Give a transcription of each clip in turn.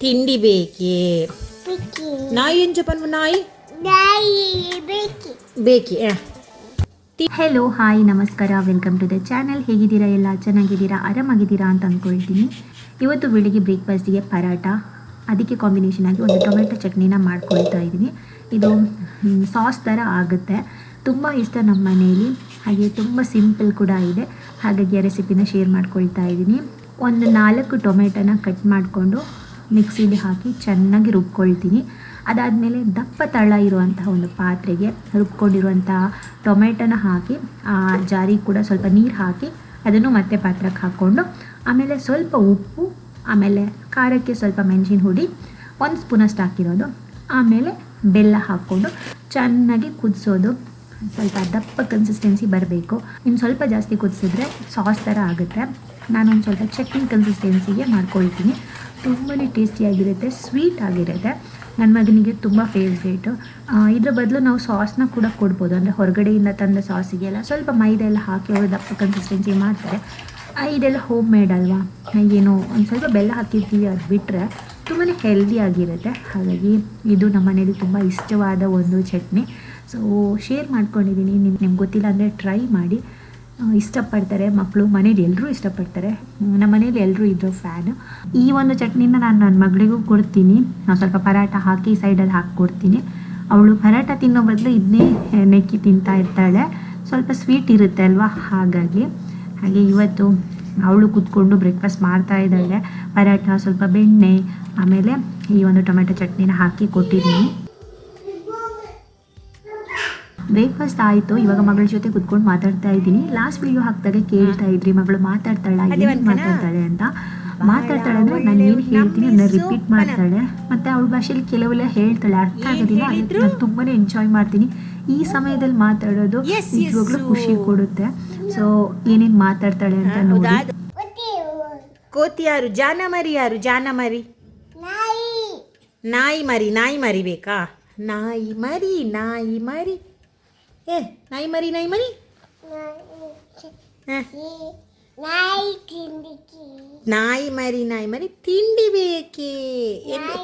ತಿಂಡಿ ಬೇಕೇ? ನಾಯಿ ಏನ್ ಜಪನ್ ನಾಯಿ? ಬೇಕಿ. ಹೆಲೋ ಹಾಯ್ ನಮಸ್ಕಾರ ವೆಲ್ಕಮ್ ಟು ದ ಚಾನಲ್ ಹೇಗಿದ್ದೀರಾ ಎಲ್ಲ? ಚೆನ್ನಾಗಿದ್ದೀರಾ? ಆರಾಮಾಗಿದ್ದೀರಾ ಅಂತ ಅಂದ್ಕೊಳ್ತೀನಿ ಇವತ್ತು ಬೆಳಿಗ್ಗೆ ಬ್ರೇಕ್ಫಾಸ್ಟಿಗೆ ಪರಾಟ ಅದಕ್ಕೆ ಕಾಂಬಿನೇಷನ್ ಆಗಿ ಒಂದು ಟೊಮೆಟೊ ಚಟ್ನಿನ ಮಾಡ್ಕೊಳ್ತಾ ಇದ್ದೀನಿ. ಇದು ಸಾಸ್ ಥರ ಆಗುತ್ತೆ. ತುಂಬ ಇಷ್ಟ ನಮ್ಮ ಮನೆಯಲ್ಲಿ ಹಾಗೆ ತುಂಬ ಸಿಂಪಲ್ ಕೂಡ ಇದೆ. ಹಾಗಾಗಿ ಆ ರೆಸಿಪಿನ ಶೇರ್ ಮಾಡ್ಕೊಳ್ತಾ ಇದ್ದೀನಿ. ಒಂದು ನಾಲ್ಕು ಟೊಮೆಟೊನ ಕಟ್ ಮಾಡಿಕೊಂಡು ಮಿಕ್ಸಿಲಿ ಹಾಕಿ ಚೆನ್ನಾಗಿ ರುಬ್ಕೊಳ್ತೀನಿ. ಅದಾದಮೇಲೆ ದಪ್ಪ ತಳ ಇರುವಂತಹ ಒಂದು ಪಾತ್ರೆಗೆ ರುಬ್ಕೊಂಡಿರುವಂತಹ ಟೊಮೆಟೊನ ಹಾಕಿ, ಆ ಜಾರಿಗೆ ಕೂಡ ಸ್ವಲ್ಪ ನೀರು ಹಾಕಿ ಅದನ್ನು ಮತ್ತೆ ಪಾತ್ರಕ್ಕೆ ಹಾಕ್ಕೊಂಡು, ಆಮೇಲೆ ಸ್ವಲ್ಪ ಉಪ್ಪು, ಆಮೇಲೆ ಖಾರಕ್ಕೆ ಸ್ವಲ್ಪ ಮೆಣಸಿನ ಹುಡಿ, ಒಂದು ಸ್ಪೂನಷ್ಟು ಹಾಕಿರೋದು. ಆಮೇಲೆ ಬೆಲ್ಲ ಹಾಕ್ಕೊಂಡು ಚೆನ್ನಾಗಿ ಕುದಿಸೋದು. ಸ್ವಲ್ಪ ದಪ್ಪ ಕನ್ಸಿಸ್ಟೆನ್ಸಿ ಬರಬೇಕು. ಇನ್ನು ಸ್ವಲ್ಪ ಜಾಸ್ತಿ ಕುದಿಸಿದ್ರೆ ಸಾಸ್ ಥರ ಆಗುತ್ತೆ. ನಾನು ಒಂದು ಸ್ವಲ್ಪ ಚಟ್ನಿ ಕನ್ಸಿಸ್ಟೆನ್ಸಿಗೆ ಮಾಡ್ಕೊಳ್ತೀನಿ. ತುಂಬಾ ಟೇಸ್ಟಿಯಾಗಿರುತ್ತೆ ಸ್ವೀಟ್ ಆಗಿರುತ್ತೆ. ನನ್ನ ಮಗನಿಗೆ ತುಂಬ ಫೇವ್ರೇಟು ಇದ್ರ ಬದಲು ನಾವು ಸಾಸ್ನ ಕೂಡ ಕೊಡ್ಬೋದು. ಅಂದರೆ ಹೊರಗಡೆಯಿಂದ ತಂದ ಸಾಸಿಗೆಲ್ಲ ಸ್ವಲ್ಪ ಮೈದೆಲ್ಲ ಹಾಕಿ ಅವರು ದಪ್ಪ ಕನ್ಸಿಸ್ಟೆನ್ಸಿ ಮಾಡ್ತಾರೆ. ಇದೆಲ್ಲ ಹೋಮ್ ಮೇಡ್ ಅಲ್ವಾ ಏನೋ ಒಂದು ಸ್ವಲ್ಪ ಬೆಲ್ಲ ಹಾಕಿರ್ತೀವಿ, ಅದು ಬಿಟ್ಟರೆ ತುಂಬಾ ಹೆಲ್ದಿ ಆಗಿರುತ್ತೆ. ಹಾಗಾಗಿ ಇದು ನಮ್ಮ ಮನೇಲಿ ತುಂಬ ಇಷ್ಟವಾದ ಒಂದು ಚಟ್ನಿ. ಸೊ ಶೇರ್ ಮಾಡ್ಕೊಂಡಿದ್ದೀನಿ ನಿಮ್ಗೆ ನಿಮ್ಗೆ ಗೊತ್ತಿಲ್ಲ ಅಂದರೆ ಟ್ರೈ ಮಾಡಿ. ಇಷ್ಟಪಡ್ತಾರೆ ಮಕ್ಕಳು ಮನೇಲಿ ಎಲ್ಲರೂ ಇಷ್ಟಪಡ್ತಾರೆ. ನಮ್ಮ ಮನೇಲಿ ಎಲ್ಲರೂ ಇದ್ರು ಫ್ಯಾನು ಈ ಒಂದು ಚಟ್ನಿನ ನಾನು ನನ್ನ ಮಗಳಿಗೂ ಕೊಡ್ತೀನಿ. ನಾನು ಸ್ವಲ್ಪ ಪರಾಟ ಹಾಕಿ ಸೈಡಲ್ಲಿ ಹಾಕಿ ಕೊಡ್ತೀನಿ ಅವಳು ಪರಾಟ ತಿನ್ನೋ ಬದಲು ಇದನ್ನೇ ನೆಕ್ಕಿ ತಿಂತಾ ಇರ್ತಾಳೆ. ಸ್ವಲ್ಪ ಸ್ವೀಟ್ ಇರುತ್ತೆ ಅಲ್ವಾ? ಹಾಗಾಗಿ. ಹಾಗೆ ಇವತ್ತು ಅವಳು ಕೂತ್ಕೊಂಡು ಬ್ರೇಕ್ಫಾಸ್ಟ್ ಮಾಡ್ತಾ ಇದ್ದಾಳೆ. ಪರಾಟ ಸ್ವಲ್ಪ ಬೆಣ್ಣೆ, ಆಮೇಲೆ ಈ ಒಂದು ಟೊಮೆಟೊ ಚಟ್ನಿನ ಹಾಕಿ ಕೊಟ್ಟಿದ್ದೀನಿ. ಬ್ರೇಕ್ಫಾಸ್ಟ್ ಆಯ್ತು. ಇವಾಗ ಮಗಳ ಜೊತೆ ಕುತ್ಕೊಂಡು ಮಾತಾಡ್ತಾ ಇದ್ದೀನಿ. ಲಾಸ್ಟ್ ವಿಡಿಯೋ ಹಾಕ್ದಾಗ ಕೇಳ್ತಾ ಇದ್ರಿ ಮಗಳು ಮಾತಾಡ್ತಾಳ ಏನ್ ಮಾತಾಡ್ತಾಳೆ ಅಂತ. ಮಾತಾಡ್ತಾಳೆ ಅಂದ್ರೆ ನಾನು ಏನು ಹೇಳ್ತೀನಿ ಅದನ್ನ ರಿಪೀಟ್ ಮಾಡ್ತಾಳೆ. ಮತ್ತೆ ಅವಳ ಭಾಷೆಯಲ್ಲಿ ಕೆಲವೆಲ್ಲ ಹೇಳ್ತಾಳೆ ಅರ್ಥ ಆಗೋದಿಲ್ಲ. ಅದಕ್ಕೆ ನಾನು ತುಂಬಾನೇ ಎಂಜಾಯ್ ಮಾಡ್ತೀನಿ. ಈ ಸಮಯದಲ್ಲಿ ಮಾತಾಡೋದು ನಿಜವಾಗ್ಲೂ ಖುಷಿ ಕೊಡುತ್ತೆ. ಸೊ ಏನೇನ್ ಮಾತಾಡ್ತಾಳೆ ಅಂತ ನೋಡಿ. ಕೋತಿ ಯಾರು ಜಾನ ಮರಿ ಯಾರು ಜಾನ ಮರಿ ನಾಯಿ ಮರಿ ನಾಯಿ ಮರಿ ಬೇಕಾ? ನಾಯಿ ಮರಿ ನಾಯಿ ಮರಿ. ಏ ನಾಯಿ ಮರಿ ನಾಯಿ ಮರಿ ಹ. ನಾಯಿ ಮರಿ ನಾಯಿ ಮರಿ ತಿಂಡಿ ಬೇಕೇ ಎಲ್ಲಿ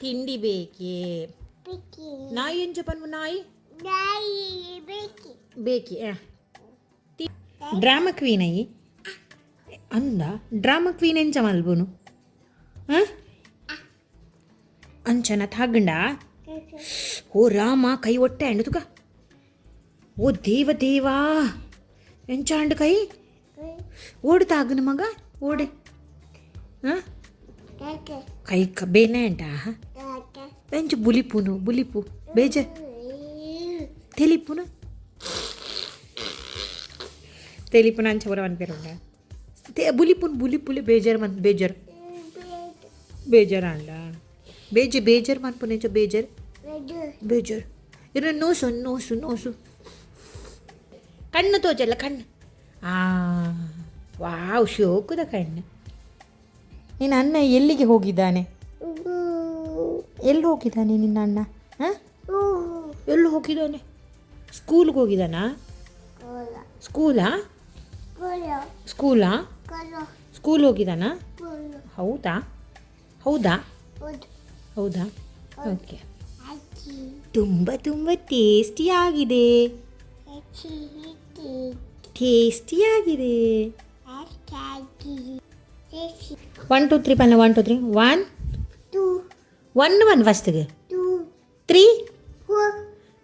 ತಿಂಡಿ ಬೇಕೇ ನಾಯಿ ಏನ್ ಜಪನ್ ನಾಯಿ ಬೇಕಿ ಡ್ರಾಮಾ ಕ್ವೀನ್ ಅಯ್ಯಿ ಅಂದ ಡ್ರಾಮಾ ಕ್ವೀನ್ ಎಂಚ ಮಲ್ಬುನು ಹ ಅಂಚನ ತಾಗಂಡ ಓ ರಾಮ ಕೈ ಒಟ್ಟೆ ಹೆಣ್ಣುದುಗ ಓ ದೇವ ದೇವಾ ಎಂಚಾಂಡ್ ಕೈ ಓಡುತ್ತ ಆಗನ ಮಗ ಓಡೆ ಹಾಂ ಕೈ ಬೇನೆ ಅಂಟ ಎಂಚು ಬುಲಿಪುನು ಬುಲಿಪು ಬೇಜ ತೆಲಿಪುನು ತೆಲಿಪುನ ಅಂಚ ಬರ ಅನ್ಪೇರು ಬುಲಿಪುನ್ ಬುಲಿಪುಲಿ ಬೇಜಾರು ಮನ್ ಬೇಜಾರು ಬೇಜಾರು ಅನ್ಲ ಬೇಜ ಬೇಜಾರು ಮನ್ಪುನೇಚ ಬೇಜಾರು ಬೇಜರ್ ಇರ ನೋಸು ನೋಸು ನೋಸು. ಕಣ್ಣು ತೋಚಲ್ಲ ಕಣ್ಣು. ಆ ವಾವ್ ಶೋಕುದ ಕಣ್ಣು. ನಿನ್ನ ಅಣ್ಣ ಎಲ್ಲಿಗೆ ಹೋಗಿದ್ದಾನೆ? ಎಲ್ಲಿ ಹೋಗಿದ್ದಾನೆ ನಿನ್ನ ಅಣ್ಣ? ಹಾಂ? ಎಲ್ಲಿ ಹೋಗಿದ್ದಾನೆ? ಸ್ಕೂಲ್ಗೆ ಹೋಗಿದ್ದಾನಾ? ಸ್ಕೂಲಾ? ಸ್ಕೂಲಾ. ಸ್ಕೂಲ್? ಹೋಗಿದ್ದಾನಾ? ಹೌದಾ. ಹೌದಾ? ಹೌದಾ. ಓಕೆ. ತುಂಬ ತುಂಬ ಟೇಸ್ಟಿಯಾಗಿದೆ ಟೇಸ್ಟಿಯಾಗಿದೆ ಒನ್ ಟು ತ್ರೀ ಪನ್ನ one two three one one one ಫಸ್ಟ್ಗೆ ತ್ರೀ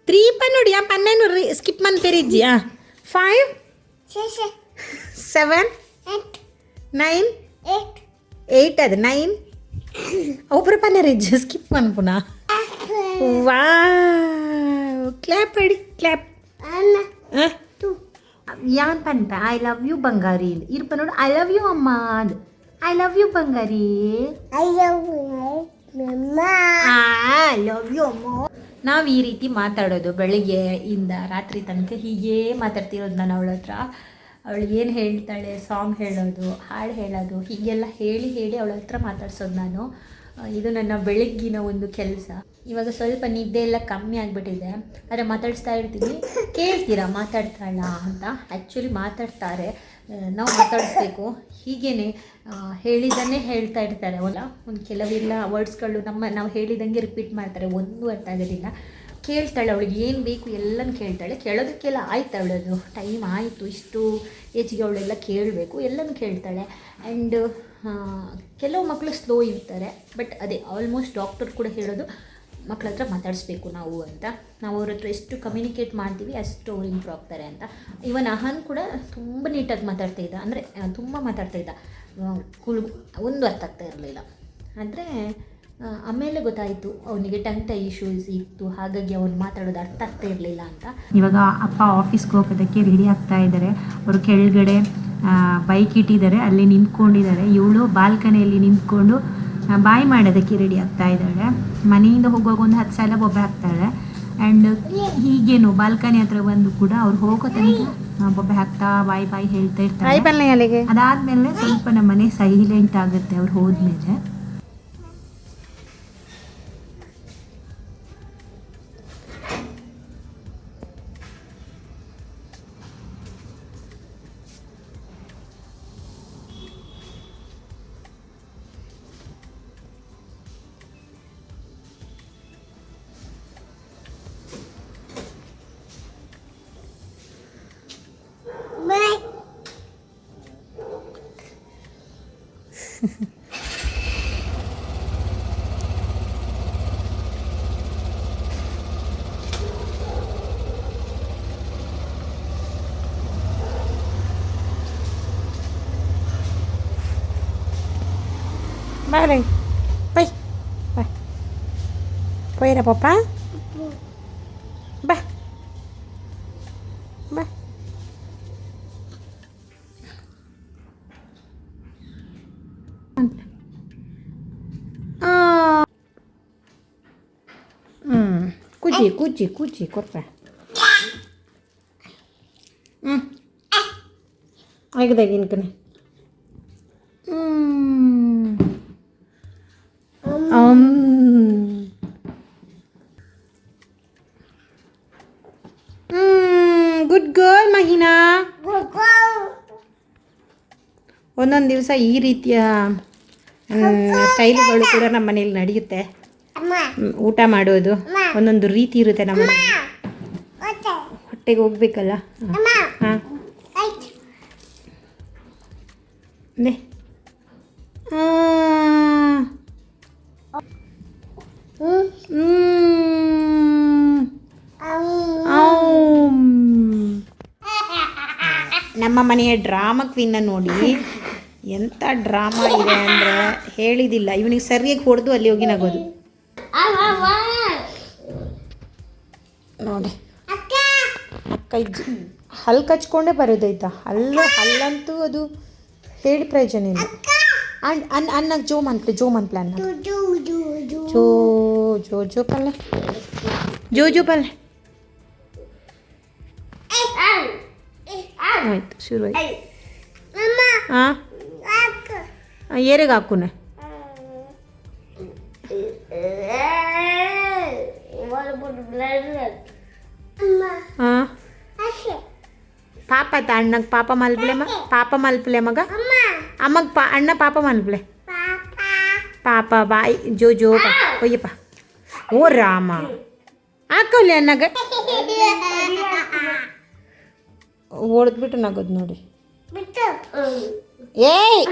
ತ್ರೀ ಪನ್ನೋಡಿ ಆ ಪನ್ನೇನು ಸ್ಕಿಪ್ ಮನ್ ಪೇರಿಜ್ಜಿಯಾ ಫೈವ್ ಸೆವೆನ್ ನೈನ್ ಏಯ್ಟ್ ಅದು ನೈನ್ ಒಬ್ಬರು ಪನ್ನರಿಜ್ಜ ಸ್ಕಿಪ್ ಮನ್ ಪುನಃ ವಾ ಕ್ಲ್ಯಾಪ್ ಅಡಿ ಕ್ಲಾಪ್. ಯಾನ್ ಪನ್ಪ ಐ ಲವ್ ಯು ಬಂಗಾರಿ. ಇರ್ಪ ನೋಡು ಐ ಲವ್ ಯು ಅಮ್ಮ ಅದು. ಐ ಲವ್ ಯು ಬಂಗಾರಿ. ಐ ಲವ್ ಯು ಅಮ್ಮ. ನಾವು ಈ ರೀತಿ ಮಾತಾಡೋದು ಬೆಳಿಗ್ಗೆ ಇಂದ ರಾತ್ರಿ ತನಕ ಹೀಗೆ ಮಾತಾಡ್ತಿರೋದು ನಾನು ಅವಳ ಹತ್ರ. ಅವಳು ಏನು ಹೇಳ್ತಾಳೆ ಸಾಂಗ್ ಹೇಳೋದು ಹಾಡು ಹೇಳೋದು ಹೀಗೆಲ್ಲ ಹೇಳಿ ಹೇಳಿ ಅವಳ ಹತ್ರ ಮಾತಾಡ್ಸೋದು ನಾನು. ಇದು ನನ್ನ ಬೆಳಗ್ಗಿನ ಒಂದು ಕೆಲಸ. ಇವಾಗ ಸ್ವಲ್ಪ ನಿದ್ದೆ ಎಲ್ಲ ಕಮ್ಮಿ ಆಗಿಬಿಟ್ಟಿದೆ. ಆದರೆ ಮಾತಾಡಿಸ್ತಾ ಇರ್ತೀನಿ. ಕೇಳ್ತೀರಾ ಮಾತಾಡ್ತಾಳ ಅಂತ? ಆ್ಯಕ್ಚುಲಿ ಮಾತಾಡ್ತಾರೆ. ನಾವು ಮಾತಾಡಿಸ್ಬೇಕು. ಹೀಗೇನೆ ಹೇಳಿದನೇ ಹೇಳ್ತಾ ಇರ್ತಾರೆ. ಅವಲ್ಲ ಒಂದು ಕೆಲವೆಲ್ಲ ವರ್ಡ್ಸ್ಗಳು ನಮ್ಮ, ನಾವು ಹೇಳಿದಂಗೆ ರಿಪೀಟ್ ಮಾಡ್ತಾರೆ. ಒಂದು ಅರ್ಥ ಆಗೋದಿಲ್ಲ. ಕೇಳ್ತಾಳೆ ಅವಳಿಗೆ, ಏನು ಬೇಕು ಎಲ್ಲನೂ ಕೇಳ್ತಾಳೆ? ಕೇಳೋದಕ್ಕೆಲ್ಲ ಆಯ್ತು ಅವಳದು ಟೈಮ್ ಆಯಿತು, ಇಷ್ಟು ಏಜಿಗೆ ಅವಳೆಲ್ಲ ಕೇಳಬೇಕು, ಎಲ್ಲನೂ ಕೇಳ್ತಾಳೆ. ಆ್ಯಂಡ್ ಕೆಲವು ಮಕ್ಕಳು ಸ್ಲೋ ಇರ್ತಾರೆ ಬಟ್ ಅದೇ ಆಲ್ಮೋಸ್ಟ್ ಡಾಕ್ಟರ್ ಕೂಡ ಹೇಳೋದು ಮಕ್ಕಳ ಹತ್ರ ಮಾತಾಡಿಸ್ಬೇಕು ನಾವು ಅಂತ. ನಾವು ಅವ್ರ ಹತ್ರ ಎಷ್ಟು ಕಮ್ಯುನಿಕೇಟ್ ಮಾಡ್ತೀವಿ, ಅಷ್ಟು ಅವ್ರು ಇಂಪ್ರೂವ್ ಆಗ್ತಾರೆ ಅಂತ. ಇವನ್ ಅಹನ್ ಕೂಡ ತುಂಬ ನೀಟಾಗಿ ಮಾತಾಡ್ತಾ ಇದ್ದ. ಅಂದರೆ ತುಂಬ ಮಾತಾಡ್ತಾ ಇದ್ದ. ಒಂದು ಅರ್ಥ ಆಗ್ತಾ ಇರಲಿಲ್ಲ. ಆದರೆ ಆಮೇಲೆ ಗೊತ್ತಾಯಿತು ಅವನಿಗೆ ಟಂಗ್ ಟೈ ಇಶ್ಯೂಸ್ ಇತ್ತು ಹಾಗಾಗಿ ಅವನು ಮಾತಾಡೋದು ಅರ್ಥ ಆಗ್ತಾ ಇರಲಿಲ್ಲ ಅಂತ ಇವಾಗ ಅಪ್ಪ ಆಫೀಸ್ಗೆ ಹೋಗೋದಕ್ಕೆ ರೆಡಿ ಆಗ್ತಾ ಇದ್ದಾರೆ ಅವರು ಕೆಳಗಡೆ ಬೈಕ್ ಇಟ್ಟಿದ್ದಾರೆ ಅಲ್ಲಿ ನಿಂತ್ಕೊಂಡಿದ್ದಾರೆ ಇವಳು ಬಾಲ್ಕನಿಯಲ್ಲಿ ನಿಂತ್ಕೊಂಡು ಬಾಯ್ ಮಾಡೋದಕ್ಕೆ ರೆಡಿ ಆಗ್ತಾ ಇದ್ದಾಳೆ ಮನೆಯಿಂದ ಹೋಗುವಾಗ ಒಂದು ಹತ್ತು ಸಲ ಬೊಬ್ಬೆ ಹಾಕ್ತಾಳೆ ಆ್ಯಂಡ್ ಹೀಗೇನು ಬಾಲ್ಕನಿ ಹತ್ರ ಬಂದು ಕೂಡ ಅವ್ರು ಹೋಗೋ ತನಕ ಬೊಬ್ಬೆ ಹಾಕ್ತಾ ಬಾಯ್ ಬಾಯ್ ಹೇಳ್ತಾ ಇರ್ತಾರೆ ಅದಾದ್ಮೇಲೆ ಸ್ವಲ್ಪ ನಮ್ಮನೆ ಸೈಲೆಂಟ್ ಆಗುತ್ತೆ ಅವ್ರು ಹೋದ್ಮೇಲೆ Karen, vai. Vai. Puoi ir a papà? Va. Va. Oh. Mm. Cucci, cucci, cucci, corta. Mm. Hai kita gini kena. ಒಂದೊಂದು ದಿವಸ ಈ ರೀತಿಯ ಸ್ಟೈಲ್ಗಳು ಕೂಡ ನಮ್ಮ ಮನೇಲಿ ನಡೆಯುತ್ತೆ. ಊಟ ಮಾಡೋದು ಒಂದೊಂದು ರೀತಿ ಇರುತ್ತೆ ನಮ್ಮ ಹೊಟ್ಟೆಗೆ ಹೋಗ್ಬೇಕಲ್ಲ? ಹಾಂ. ನಮ್ಮ ಮನೆಯ ಡ್ರಾಮಾ ಕ್ವೀನ್ನ ನೋಡಿ. ಎಂಥ ಡ್ರಾಮಾ ಇದೆ ಅಂದರೆ ಹೇಳಿದಿಲ್ಲ ಇವನಿಗೆ ಸರಿಯಾಗಿ ಹೊಡೆದು ಅಲ್ಲಿ ಹೋಗಿ ನಗೋದು ನೋಡಿ ಅಕ್ಕ ಇಜ್ಜಿ ಹಲ್ಲು ಕಚ್ಕೊಂಡೇ ಬರೋದೈತಾ ಅಲ್ಲ ಹಲ್ಲಂತೂ ಅದು ಹೇಳಿ ಪ್ರಯೋಜನ ಇಲ್ಲ ಅಂಡ್ ಅನ್ ಅನ್ನ ಜೋ ಮಂತ್ಲೆ ಜೋ ಮಂತ್ಲೆ ಅನ್ನ ಜೋ ಜೋ ಜೋ ಪಲ್ಲೆ ಜೋ ಜೋ ಪಲ್ಲೆ ಆಯ್ತು ಶುರು ಆಯ್ತು ಹಾಂ ಏರಿಗೆ ಹಾಕುನೆ ಹಾಂ ಪಾಪ ತ ಅಣ್ಣಗೆ ಪಾಪ ಮಲ್ಪಲೆ ಮ ಪಾಪ ಮಲ್ಪಲೆ ಮಗ ಅಮ್ಮಗೆ ಪಾ ಅಣ್ಣ ಪಾಪ ಮಲ್ಪಲೆ ಪಾಪ ಬಾಯ್ ಜೋ ಜೋ ಬಾ ಒಯ್ಯಪ್ಪ ಓ ರಾಮ ಹಾಕೋಲಿ ಅನ್ನಗ ಹೊಡೆದ್ಬಿಟ್ಟು ನಗೋದು ನೋಡಿ ಏಯ್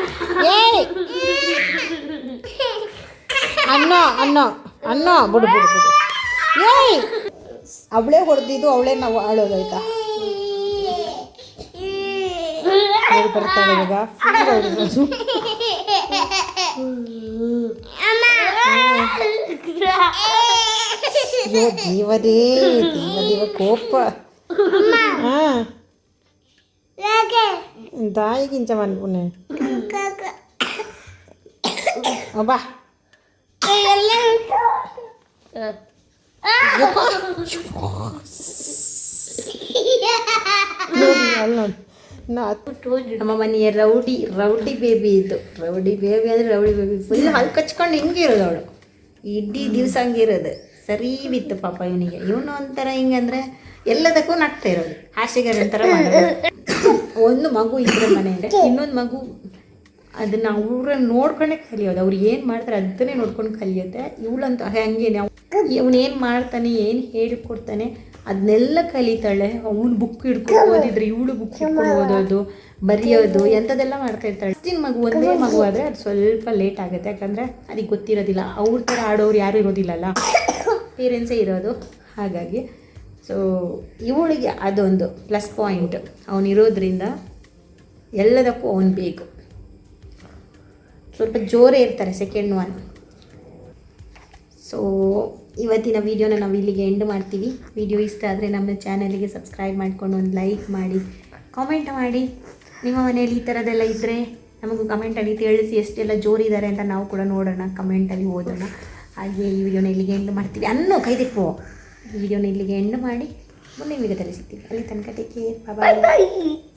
ಏಯ್ ಅನ್ನ ಅನ್ನ ಅನ್ನ ಬಿಡು ಬಿಡು ಬಿಡು ಏಯ್ ಅವಳೇ ಹೊಡೆದಿದ್ದು ಅವಳೇ ನಾವು ಆಳೋದಾಯ್ತಾ ಹೇಳಿ ಬರ್ತಾಳೆ ಇವಾಗ ಫುಲ್ ಹೊಡೆದು ಅಯ್ಯೋ ಜೀವದೇ ದೇವ ದೇವ ಕೋಪ ಹಾಂ దాయికించ అనుకునే అబ్బా ನಮ್ಮ ಮನೆಯ ರೌಡಿ ರೌಡಿ ಬೇಬಿ ಇದು ರೌಡಿ ಬೇಬಿ ಅಂದರೆ ರೌಡಿ ಬೇಬಿ ಫುಲ್ ಹಲ್ಲು ಕಚ್ಕೊಂಡು ಹಿಂಗೆ ಇರೋದು ಅವಳು ಇಡೀ ದಿವಸ ಹಂಗಿರೋದು ಸರಿ ಬಿತ್ತು ಪಾಪ ಇವನಿಗೆ ಇವನು ಒಂಥರ ಹಿಂಗಂದ್ರೆ ಎಲ್ಲದಕ್ಕೂ ನಗ್ತಾ ಇರೋದು. ಹಾಸಿಗೆ ಥರ ಒಂದು ಮಗು ಇದ್ರೆ ಮನೆಯಲ್ಲಿ, ಇನ್ನೊಂದು ಮಗು ಅದನ್ನ ಅವ್ರನ್ನ ನೋಡ್ಕೊಂಡೆ ಕಲಿಯೋದು. ಅವ್ರು ಏನು ಮಾಡ್ತಾರೆ ಅದನ್ನೇ ನೋಡ್ಕೊಂಡು ಕಲಿಯುತ್ತೆ. ಇವಳಂತ ಹಂಗೆ ನಾವು ಇವನು ಏನು ಮಾಡ್ತಾನೆ, ಏನು ಹೇಳಿಕೊಡ್ತಾನೆ ಅದನ್ನೆಲ್ಲ ಕಲಿತಾಳೆ. ಅವನು ಬುಕ್ ಹಿಡ್ಕೊಂಡು ಓದಿದ್ರೆ ಇವಳು ಬುಕ್ ಹಿಡ್ಕೊಂಡು ಓದೋದು, ಬರೆಯೋದು, ಎಂಥದ್ದೆಲ್ಲ ಮಾಡ್ತಾ ಇರ್ತಾಳೆ. ಅಷ್ಟಿನ ಮಗು ಒಂದೇ ಮಗು ಆದರೆ ಅದು ಸ್ವಲ್ಪ ಲೇಟ್ ಆಗುತ್ತೆ. ಯಾಕಂದರೆ ಅದಕ್ಕೆ ಗೊತ್ತಿರೋದಿಲ್ಲ. ಅವ್ರ ಥರ ಆಡೋರು ಯಾರು ಇರೋದಿಲ್ಲಲ್ಲ. ಪೇರೆಂಟ್ಸೇ ಇರೋದು. ಹಾಗಾಗಿ ಸೊ ಇವಳಿಗೆ ಅದೊಂದು ಪ್ಲಸ್ ಪಾಯಿಂಟ್ ಅವನಿರೋದ್ರಿಂದ ಎಲ್ಲದಕ್ಕೂ ಅವನು ಬೇಕು. ಸ್ವಲ್ಪ ಜೋರೇ ಇರ್ತಾರೆ ಸೆಕೆಂಡ್ ಒನ್ ಸೊ ಇವತ್ತಿನ ವೀಡಿಯೋನ ನಾವು ಇಲ್ಲಿಗೆ ಎಂಡ್ ಮಾಡ್ತೀವಿ. ವಿಡಿಯೋ ಇಷ್ಟ ಆದರೆ ನಮ್ಮ ಚಾನಲಿಗೆ ಸಬ್ಸ್ಕ್ರೈಬ್ ಮಾಡ್ಕೊಂಡು ಒಂದು ಲೈಕ್ ಮಾಡಿ ಕಾಮೆಂಟ್ ಮಾಡಿ. ನಿಮ್ಮ ಮನೆಯಲ್ಲಿ ಈ ಥರದ್ದೆಲ್ಲ ಇದ್ದರೆ ನಮಗೂ ಕಮೆಂಟಲ್ಲಿ ತಿಳಿಸಿ ಎಷ್ಟೆಲ್ಲ ಜೋರಿದ್ದಾರೆ ಅಂತ ನಾವು ಕೂಡ ನೋಡೋಣ ಕಮೆಂಟಲ್ಲಿ ಓದೋಣ. ಹಾಗೆ ಈ ವಿಡಿಯೋನ ಇಲ್ಲಿಗೆ ಎಂಡ್ ಮಾಡ್ತೀವಿ ಅನ್ನೋ ಈ ವಿಡಿಯೋನ ಇಲ್ಲಿಗೆ ಎಂಡ್ ಮಾಡಿ. ಮುಂದಿನ ವಿಡಿಯೋದಲ್ಲಿ ಸಿಗ್ತೀವಿ. ಅಲ್ಲಿ ತನಕ ಟೇಕ್ ಕೇರ್ ಬಾಯ್